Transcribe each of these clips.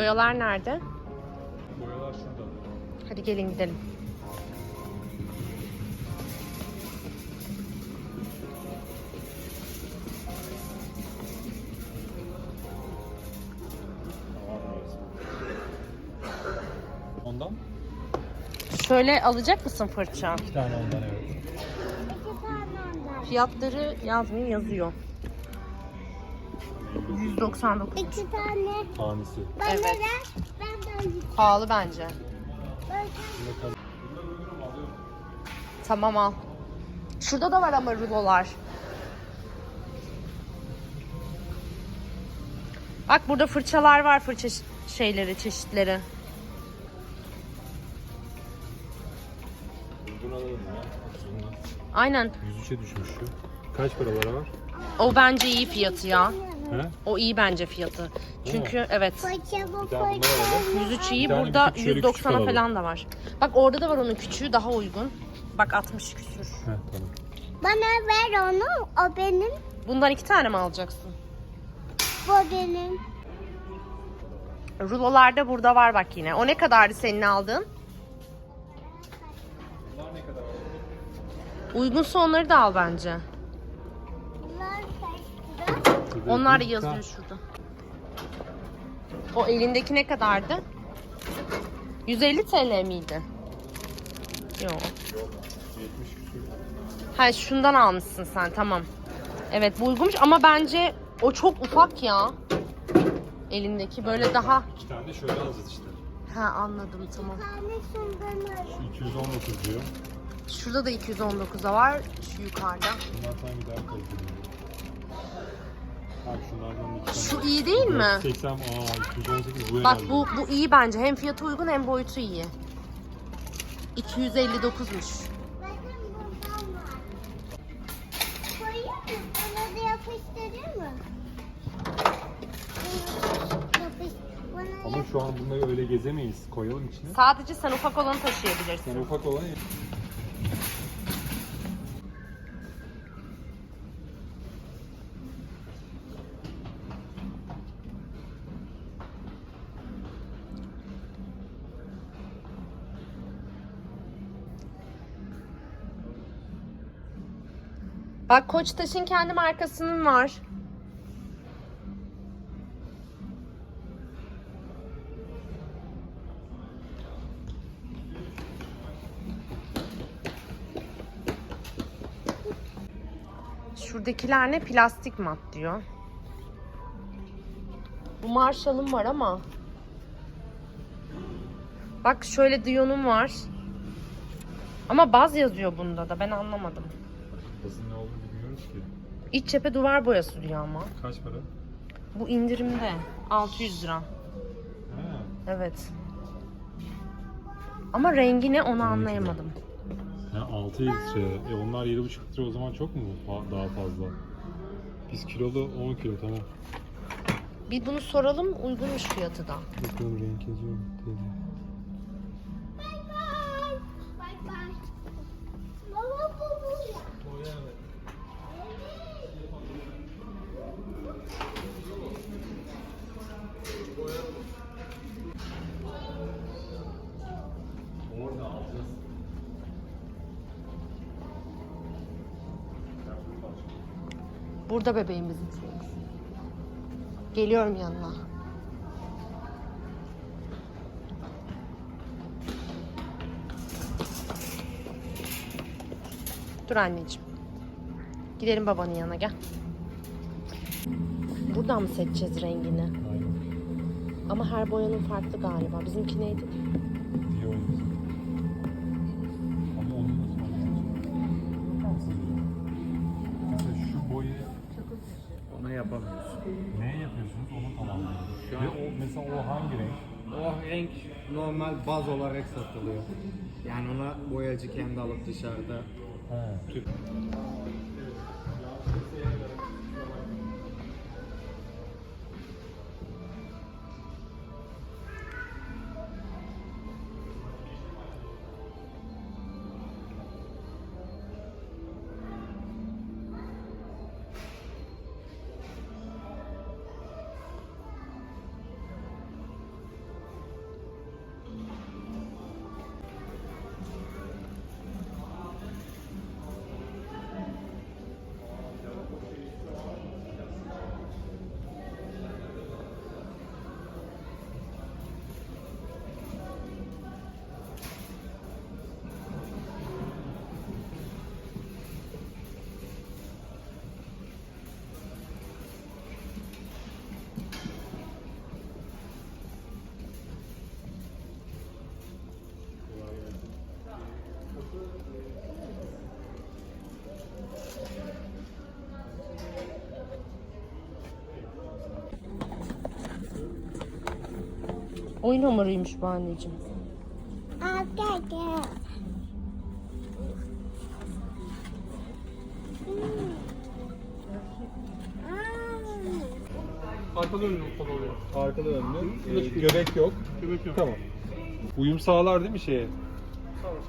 Boyalar nerede? Boyalar şurada. Hadi gelin gidelim. Ondan? Şöyle alacak mısın fırça? İki tane ondan evet. Fiyatları yazmıyor yazıyor. 199. İki tane. Tanesi. Ben Evet. neden? Ben de Pahalı bence. Bakalım. Tamam al. Şurada da var ama rulolar. Bak burada fırçalar var fırça ş- şeyleri çeşitleri. Uygun alalım ya. Şundan. Aynen. 103'e düşmüş şu. Kaç paralara var? O bence iyi fiyatı ya. He? O iyi bence fiyatı. Çünkü evet. Bir fırça. alalım. 103 iyi tane burada küçük, şöyle küçük 190'a alalım. falan da var. Bak orada da var onun küçüğü daha uygun. Bak 60 küsür. He tamam. Bana ver onu. O benim. Bundan iki tane mi alacaksın? Bu benim. Rulolar da burada var bak yine. O ne kadardı senin aldığın? Bunlar? Uygunsa onları da al bence. Onlar da yazıyor şurada. O elindeki ne kadardı? 150 TL miydi? Yok. 70 küsür. Ha şundan almışsın sen tamam. Evet bu uygunmuş ama bence o çok ufak ya. Elindeki böyle daha... İki tane de şöyle alacağız işte. Ha anladım tamam. Bir tane şundan al. Şu 219 diyor. Şurada da 219'a var. Şu yukarıda. Bunlar sanki daha kaliteli. Şu iyi değil mi? 80 aa 218 bu Bak herhalde. bu bu iyi bence. Hem fiyatı uygun hem boyutu iyi. 259'muş. Bakın bundan var. Koyayım mı? Bana da yapıştırır mı? Yapış. Bana Ama şu an bunları öyle gezemeyiz. Koyalım içine. Sadece sen ufak olanı Sen taşıyabilirsin. ufak olan Bak Koçtaş'ın kendi markasının var. Şuradakiler ne? Plastik mat diyor. Bu Marshall'ın var ama. Bak şöyle Dion'un var. Ama baz yazıyor bunda da ben anlamadım. Basın ne olduğunu bilmiyoruz ki. İç cephe duvar boyası diyor ama. Kaç para? Bu indirimde. 600 lira. Ha. Evet. Ama rengi ne onu anlayamadım. Ha 6 litre. E onlar 7,5 litre o zaman çok mu fa- daha fazla? Biz kilolu 10 kilo tamam. Bir bunu soralım uygunmuş fiyatı da. Bakalım renk yazıyor mu? Teyze. Burada bebeğimizin Geliyorum yanına. Dur anneciğim. Gidelim babanın yanına gel. Buradan mı seçeceğiz rengini? Ama her boyanın farklı galiba. Bizimki neydi? Ona yapamıyorsun. Ne yapıyorsunuz? Onu tamamlayın. Ve o, mesela o hangi renk? O renk normal baz olarak satılıyor. Yani ona boyacı kendi alıp dışarıda He. Oyun hamuruymuş bu anneciğim. Gel. Hmm. Aa. Arkada önlü falan oluyor. Arkada önlü. Ee, göbek yok. Göbek yok. Tamam. Uyum sağlar değil mi şeye? Sağlar.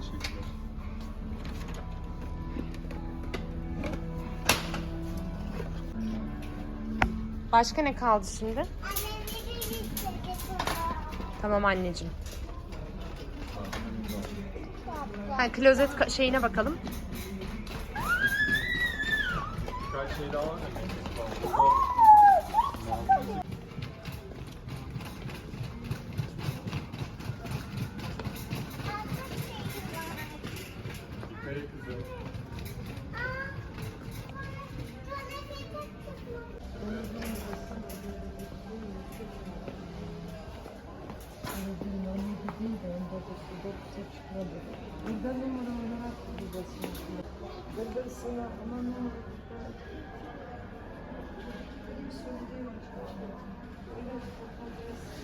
Teşekkürler. Başka ne kaldı şimdi? Tamam anneciğim. Ha, klozet şeyine bakalım. Birkaç şey daha var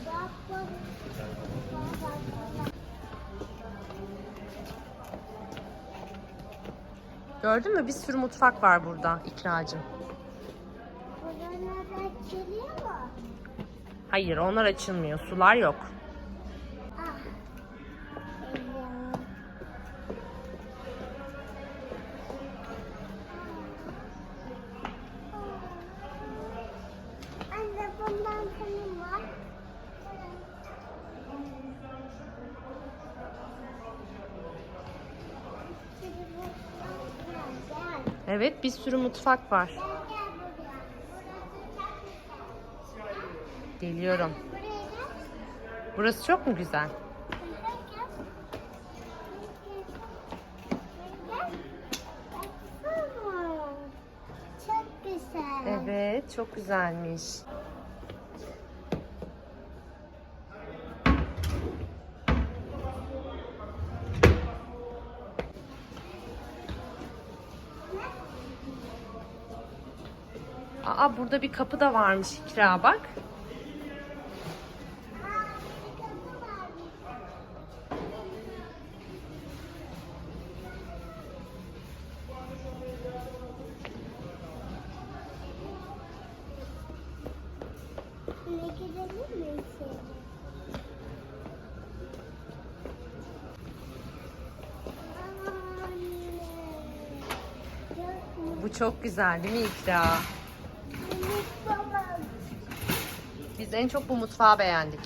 Bak bak. Gördün mü? Bir sürü mutfak var burada ikracım. Hayır onlar açılmıyor. Sular yok. Evet bir sürü mutfak var. Geliyorum. Burası çok mu güzel? Çok güzel. Evet çok güzelmiş. Aa burada bir kapı da varmış İkra bak. Bu çok güzel değil mi İkra? Biz en çok bu mutfağı beğendik.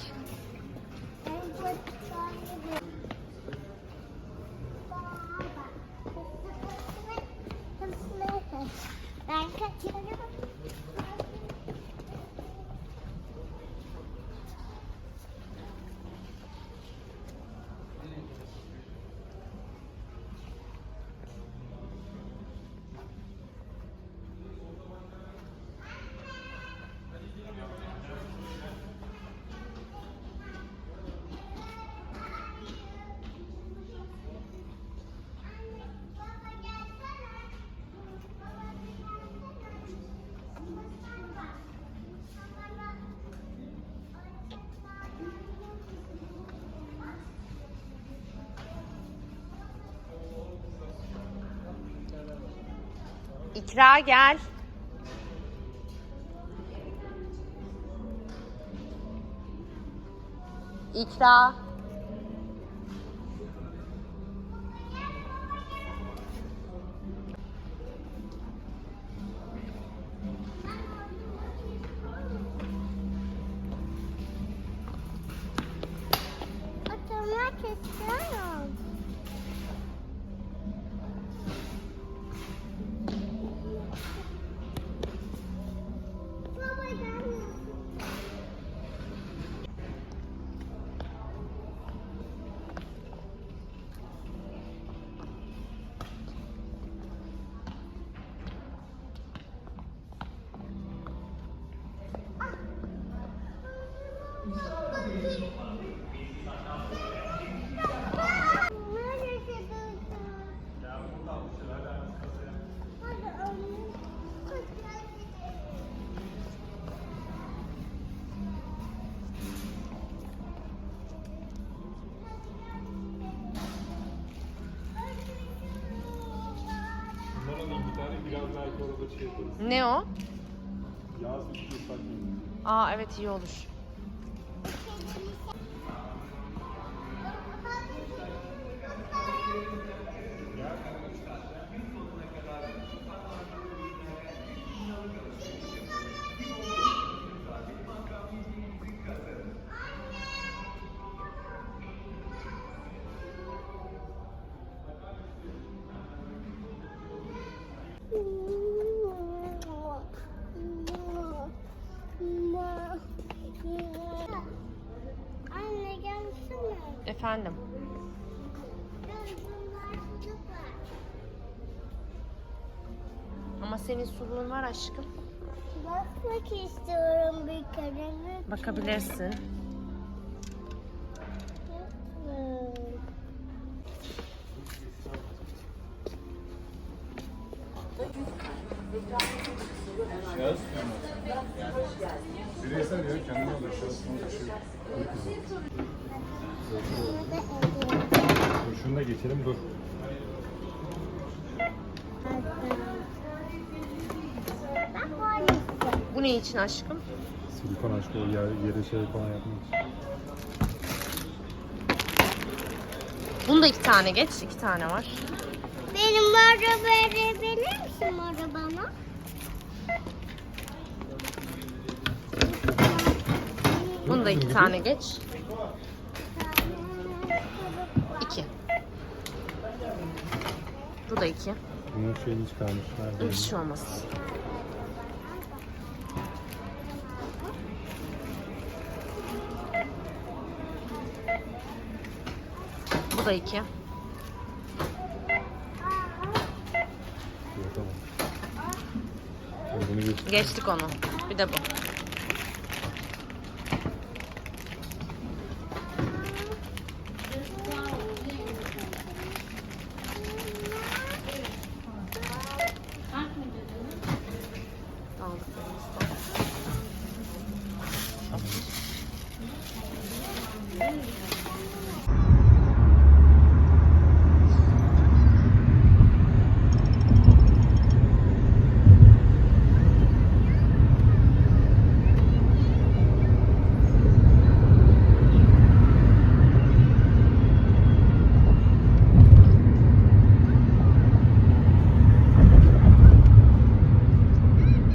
İkra gel. İkra. Ne o? Şey saklayayım. Aa evet iyi olur. Anne gelsene. Efendim. Ama senin suluğun var aşkım. Bakmak istiyorum bir kere. Bakabilirsin. Lütfen. Yaz. Bireysel ya kendine alır. Şunu da geçelim dur. Bu ne için aşkım? Silikon aşkı o yer, yere şey falan yapmak için. Bunu da iki tane geç. iki tane var. Benim araba verebilir misin arabana? Bunu da iki tane geç. Bu da iki. Bunun şeyini çıkarmışlar. Bir şey olmaz. Bu da iki. Geçtik onu. Bir de bu. Yeah.